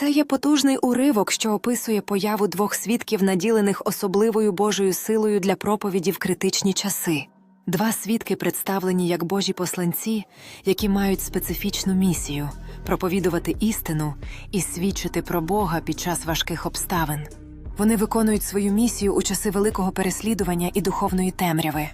Це є потужний уривок, що описує появу двох свідків, наділених особливою Божою силою для проповіді в критичні часи. Два свідки представлені як Божі посланці, які мають специфічну місію проповідувати істину і свідчити про Бога під час важких обставин. Вони виконують свою місію у часи великого переслідування і духовної темряви.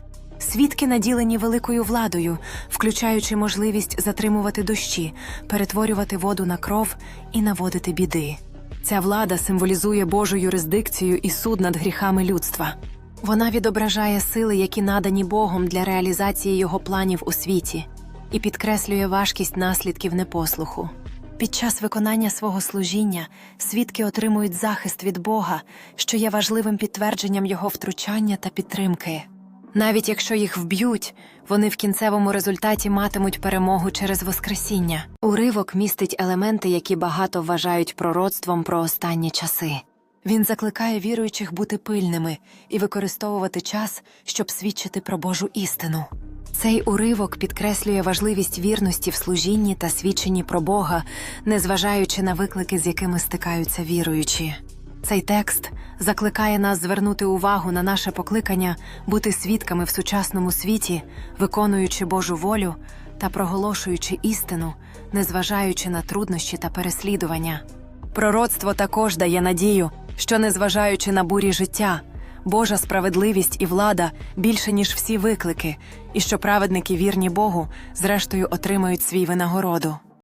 Свідки наділені великою владою, включаючи можливість затримувати дощі, перетворювати воду на кров і наводити біди. Ця влада символізує Божу юрисдикцію і суд над гріхами людства. Вона відображає сили, які надані Богом для реалізації його планів у світі, і підкреслює важкість наслідків непослуху. Під час виконання свого служіння свідки отримують захист від Бога, що є важливим підтвердженням його втручання та підтримки. Навіть якщо їх вб'ють, вони в кінцевому результаті матимуть перемогу через Воскресіння. Уривок містить елементи, які багато вважають пророцтвом про останні часи. Він закликає віруючих бути пильними і використовувати час, щоб свідчити про Божу істину. Цей уривок підкреслює важливість вірності в служінні та свідченні про Бога, незважаючи на виклики, з якими стикаються віруючі. Цей текст закликає нас звернути увагу на наше покликання бути свідками в сучасному світі, виконуючи Божу волю та проголошуючи істину, незважаючи на труднощі та переслідування. Пророцтво також дає надію, що, незважаючи на бурі життя, Божа справедливість і влада більше, ніж всі виклики, і що праведники вірні Богу, зрештою отримають свій винагороду.